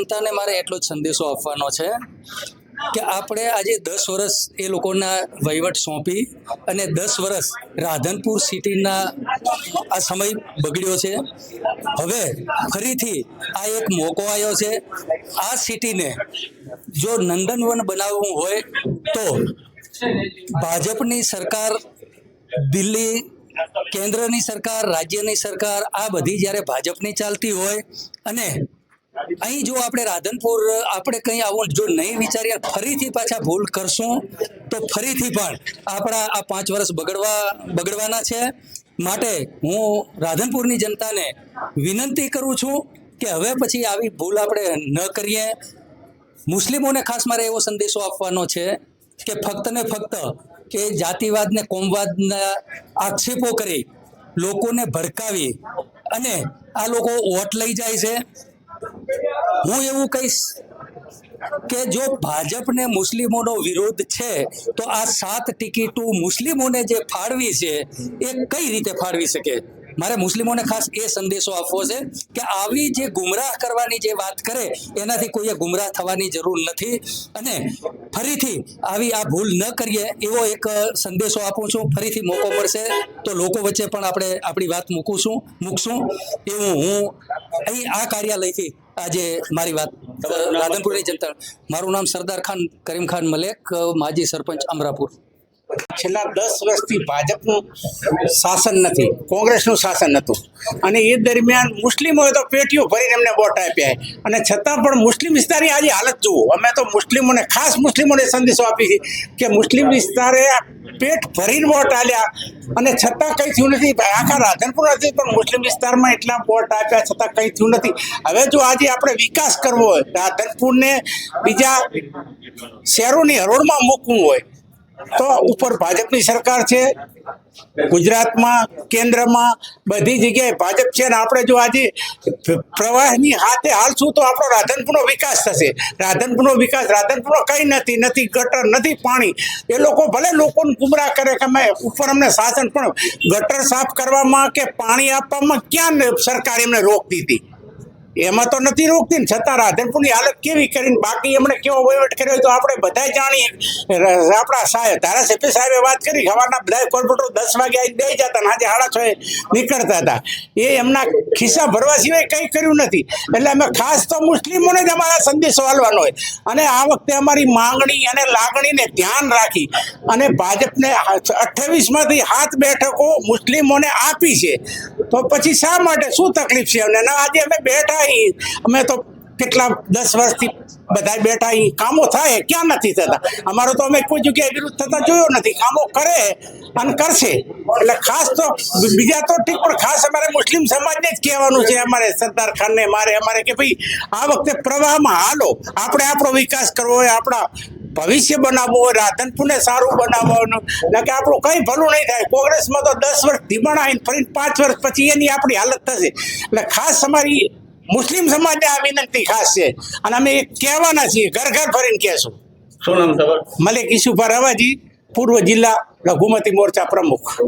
જનતાને મારે એટલો જ સંદેશો આપવાનો છે કે આપણે આજે દસ વર્ષ એ લોકોના વહીવટ સોંપી અને દસ વર્ષ રાધનપુર સિટીના આ સમય બગડ્યો છે. હવે ફરીથી આ એક મોકો આવ્યો છે. આ સિટીને જો નંદનવન બનાવવું હોય તો ભાજપની સરકાર, દિલ્હી કેન્દ્રની સરકાર, રાજ્યની સરકાર આ બધી જ્યારે ભાજપની ચાલતી હોય અને અહીં જો આપણે રાધનપુર, આપણે કંઈ આવું જો નહીં વિચારીએ, ફરીથી પાછા ભૂલ કરશું, તો ફરીથી પણ આપણા આ પાંચ વર્ષ બગડવા, બગડવાના છે. માટે હું રાધનપુરની જનતાને વિનંતી કરું છું કે હવે પછી આવી ભૂલ આપણે ન કરીએ. મુસ્લિમોને ખાસ મારે એવો સંદેશો આપવાનો છે કે ફક્ત ને ફક્ત કે જાતિવાદ ને કોમવાદના આક્ષેપો કરી લોકોને ભડકાવી અને આ લોકો વોટ લઈ જાય છે. હું એવું કહીશ કે જો ભાજપને મુસ્લિમોનો વિરોધ છે, તો આ સાત ટિકિટો મુસ્લિમોને જે ફાળવી છે, એ કઈ રીતે ફાળવી શકે? મારે મુસ્લિમોને ખાસ એ સંદેશો આપવો છે કે આવી જે ગુમરાહ કરવાની જે વાત કરે, એનાથી કોઈએ ગુમરાહ થવાની જરૂર નથી. અને ફરીથી આવી આ ભૂલ ન કરીએ, એવો એક સંદેશો આપું છું. ફરીથી મોકો મળશે તો લોકો વચ્ચે પણ આપણે આપણી વાત મૂકું મૂકશું. એવું હું અહીં આ કાર્યાલયથી આજે મારી વાત રાધનપુરની જનતા મારું નામ સરદાર ખાન કરીમ ખાન મલેક માજી સરપંચ અમરાપુર. છેલ્લા દસ વર્ષથી ભાજપનું શાસન નથી, કોંગ્રેસનું શાસન હતું. અને એ દરમિયાન મુસ્લિમોએ તો પેટીઓ ભરીને એમને વોટ આપ્યા. અને છતાં પણ મુસ્લિમ વિસ્તારની આજે હાલત જુઓ. અમે તો મુસ્લિમોને, ખાસ મુસ્લિમોને સંદેશો આપી છે કે મુસ્લિમ વિસ્તારે પેટ ભરીને વોટ આલ્યા અને છતાં કંઈ થયું નથી. આખા રાધનપુર નથી પણ મુસ્લિમ વિસ્તારમાં એટલા વોટ આપ્યા છતાં કંઈ થયું નથી. હવે જો આજે આપણે વિકાસ કરવો હોય, રાધનપુરને બીજા શહેરોની હરોળમાં મૂકવું હોય તો ઉપર ભાજપની સરકાર છે, ગુજરાતમાં, કેન્દ્રમાં, બધી જગ્યાએ ભાજપ છે ને આપણે જો આજે પ્રવાહની હાથે હાલશું તો આપણો રાધનપુરનો વિકાસ થશે. રાધનપુરનો વિકાસ, રાધનપુરનો કંઈ નથી નથી ગટર, નથી પાણી. એ લોકો ભલે લોકોને ગુમરાહ કરે કે અમે ઉપર અમને શાસન પણ ગટર સાફ કરવામાં કે પાણી આપવામાં ક્યાં સરકાર એમને રોક હતી એમાં તો નથી રોકતી ને, છતાં રાધનપુરની હાલત કેવી કરીને બાકી એમણે કેવો વહીવટ કર્યો તો આપણે બધા જાણીએ. આપણા સાહેબ, ધારાસભ્ય સાહેબે વાત કરી, સવારના બધા કોર્પોરેટરો દસ વાગે આવી દઈ જતા આજે સાડા છ નીકળતા હતા. એ એમના ખિસ્સા ભરવા સિવાય કંઈ કર્યું નથી. એટલે અમે ખાસ તો મુસ્લિમોને જ અમારા સંદેશો હાલવાનો હોય. અને આ વખતે અમારી માંગણી અને લાગણીને ધ્યાન રાખી અને ભાજપને અઠ્ઠાવીસમાંથી હાથ બેઠકો મુસ્લિમોને આપી છે. તો પછી શા માટે શું તકલીફ છે? અમને આજે અમે બેઠા અહીં અમે તો કેટલા દસ વર્ષથી બધા બેઠા અહીં કામો થાય, ક્યાં નથી થતા? અમારો તો અમે કોઈ જગ્યાએ વિરુદ્ધ થતા જોયો નથી. કામો કરે અને કરશે. એટલે ખાસ તો બીજા તો ઠીક, પણ ખાસ અમારે મુસ્લિમ સમાજને જ કહેવાનું છે અમારે સરદાર ખાનને, મારે અમારે કે ભાઈ આ વખતે પ્રવાહમાં હાલો. આપણે આપણો વિકાસ કરવો હોય, આપણા ભવિષ્ય બનાવવું હોય, રાધનપુરને સારું બનાવવાનું. એટલે કે આપણું કંઈ ભલું નહીં થાય. કોંગ્રેસમાં તો દસ વર્ષ ધીમણ આવીને ફરીને પાંચ વર્ષ પછી એની આપણી હાલત થશે. એટલે ખાસ અમારી મુસ્લિમ સમાજને આ વિનંતી ખાસ છે. અને અમે કહેવાના છીએ ઘર ઘર ફરીને કહેશું. શું નામ તમારું? મલિક ઈસુફા રવાજી પૂર્વ જિલ્લા લઘુમતી મોરચા પ્રમુખ.